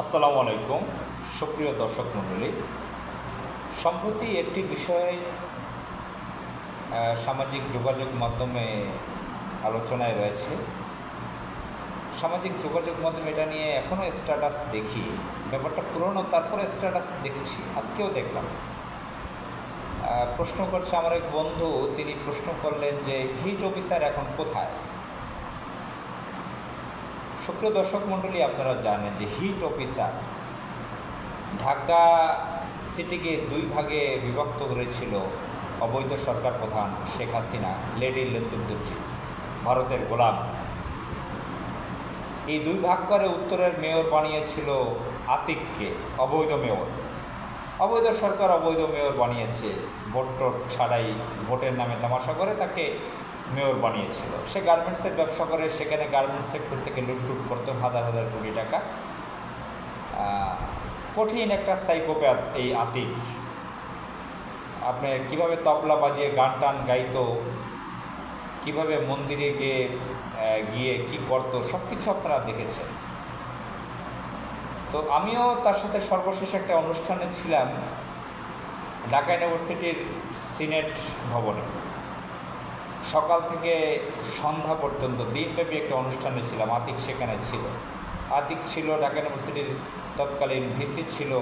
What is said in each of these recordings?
আসসালামু আলাইকুম, সুপ্রিয় দর্শক মণ্ডলী। সম্প্রতি একটি বিষয় সামাজিক যোগাযোগ মাধ্যমে আলোচনায় রয়েছে। সামাজিক যোগাযোগ মাধ্যমে এটা নিয়ে এখনও স্ট্যাটাস দেখি, ব্যাপারটা পুরনো, তারপরে স্ট্যাটাস দেখছি, আজকেও দেখলাম। প্রশ্ন করছে আমার এক বন্ধু, তিনি প্রশ্ন করলেন যে হিট অফিসার এখন কোথায়? সুপ্রিয় দর্শক মণ্ডলী, আপনারা জানেন যে হিট অফিসার ঢাকা সিটিকে দুই ভাগে বিভক্ত করেছিল অবৈধ সরকার প্রধান শেখ হাসিনা, লেডি লেন্দুদ্দুর্জি ভারতের গোলাম। এই দুই ভাগ করে উত্তরের মেয়র বানিয়েছিল আতিককে, অবৈধ মেয়র। অবৈধ সরকার অবৈধ মেয়র বানিয়েছে ভোট ছাড়াই ভোটের নামে তামাশা করে তাকে মেয়র বানিয়েছিল। সে গার্মেন্টসের ব্যবসা করে, সেখানে গার্মেন্টস সেক্টর থেকে লুটটুট করতো, হাজার হাজার কোটি টাকা। কঠিন একটা সাইকোপ্যাথ এই আতিক। আপনি কীভাবে তবলা বাজিয়ে গান টান গাইতো, কীভাবে মন্দিরে গিয়ে গিয়ে কি করতো সব কিছু আপনারা দেখেছেন। তো আমিও তার সাথে সর্বশেষ একটা অনুষ্ঠানে ছিলাম, ঢাকা ইউনিভার্সিটির সিনেট ভবনে। সকাল থেকে সন্ধ্যা পর্যন্ত দিনব্যাপী একটা অনুষ্ঠানে ছিলাম। আতিক সেখানে ছিল। আতিক ছিল ঢাকা ইউনিভার্সিটির তৎকালীন ভিসি ছিল।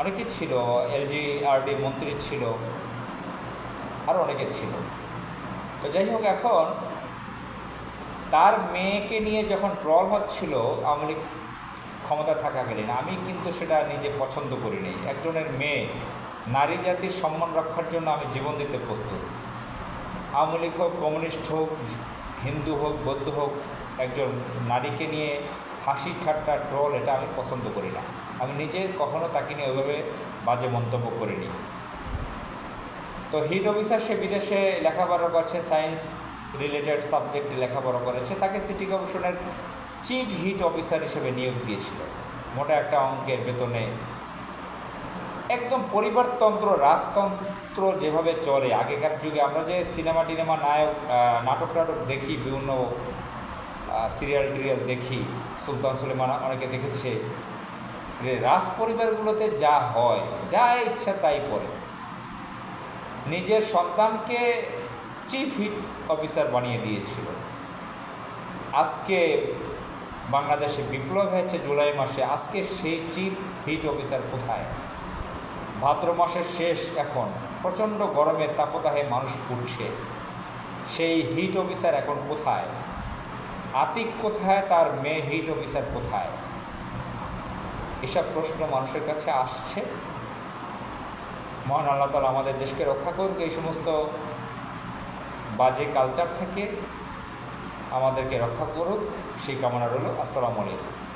অনেকে ছিল এলজি আরডি মন্ত্রী ছিল আরও অনেকে ছিল। তো যাই হোক, এখন তার মেয়েকে নিয়ে যখন ট্রল হচ্ছিল, আওয়ামী লীগ ক্ষমতা থাকাকালীন, আমি কিন্তু সেটা নিজে পছন্দ করিনি। একজনের মেয়ে নারী জাতির সম্মান রক্ষার জন্য আমি জীবন দিতে প্রস্তুত। আওয়ামী লীগ হোক, কমিউনিস্ট হোক, হিন্দু হোক, বৌদ্ধ হোক, একজন নারীকে নিয়ে হাসি ঠাট্টা, ট্রল, এটা আমি পছন্দ করি না। আমি নিজে কখনো তাকে নিয়ে ওইভাবে বাজে মন্তব্য করিনি। তো হিট অফিসার সে বিদেশে লেখাপড়া করছে, সায়েন্স রিলেটেড সাবজেক্টে লেখাপড়া করেছে, তাকে সিটি কমিশনের চিফ হিট অফিসার হিসেবে নিয়োগ দিয়েছিল। মোটা একটা অঙ্কের বেতনে একদম পরিবারতন্ত্র, রাজতন্ত্র যেভাবে চলে, আগেকার যুগে আমরা যে সিনেমা টিনেমা, নায়ক নাটক টাটক দেখি, বিভিন্ন সিরিয়াল টিরিয়াল দেখি, সুলতান সুলেমান অনেকে দেখেছে, যে রাজ পরিবারগুলোতে যা হয়, যা ইচ্ছা তাই করে। নিজের সন্তানকে চিফ হিট অফিসার বানিয়ে দিয়েছিল। আজকে বাংলাদেশে বিপ্লব হয়েছে জুলাই মাসে, আজকে সেই চিফ হিট অফিসার কোথায়? ভাদ্র মাসের শেষ এখন, প্রচণ্ড গরমে তাপদাহে মানুষ পুড়ছে। সেই হিট অফিসার এখন কোথায়? আতিক কোথায়? তার মেয়ে হিট অফিসার কোথায়? এসব প্রশ্ন মানুষের কাছে আসছে। মহান আল্লাহ তালা আমাদের দেশকে রক্ষা করুক, এই সমস্ত বাজে কালচার থেকে আমাদেরকে রক্ষা করুক। সেই কামনা রইল। আসসালামু আলাইকুম।